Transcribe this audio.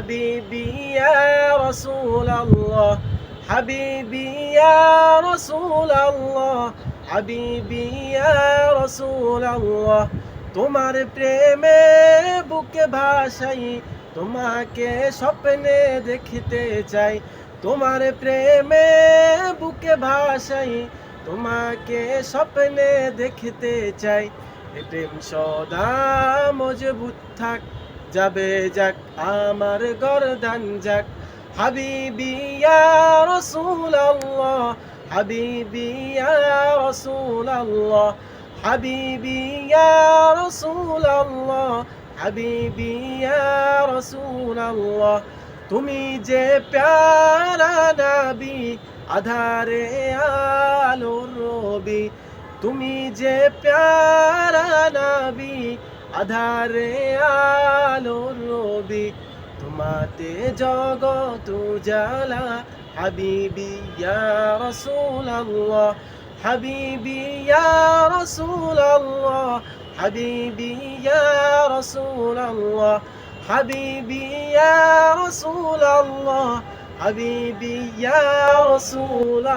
হাবিবি ইয়া রাসূলুল্লাহ হাবিবি ইয়া রাসূলুল্লাহ হাবিবি ইয়া রাসূলুল্লাহ তোমার প্রেমে বুকে ভাসাই, তোমাকে স্বপ্নে দেখতে চাই। তোমার প্রেমে বুকে ভাসাই, তোমাকে স্বপ্নে দেখতে চাই। প্রেম সদা মজবুত থাক যাবে যাক, আমার গরদান যাক। হাবিবি ইয়া রাসূলুল্লাহ, হাবিবি ইয়া রাসূলুল্লাহ, হাবিবি ইয়া রাসূলুল্লাহ, হাবিবি ইয়া রাসূলুল্লাহ। তুমি যে প্যারা নাবি, আধারে আলোর রবি। তুমি যে প্যারা নবী আধারে আলোর রবি, তোমাতে জগত জালা হাবিবি ইয়া রাসূলুল্লাহ, হাবিবি ইয়া রাসূলুল্লাহ, হাবিবি ইয়া রাসূলুল্লাহ, হাবিবি ইয়া রাসূলুল্লাহ, হাবিবি ইয়া রাসূলুল্লাহ।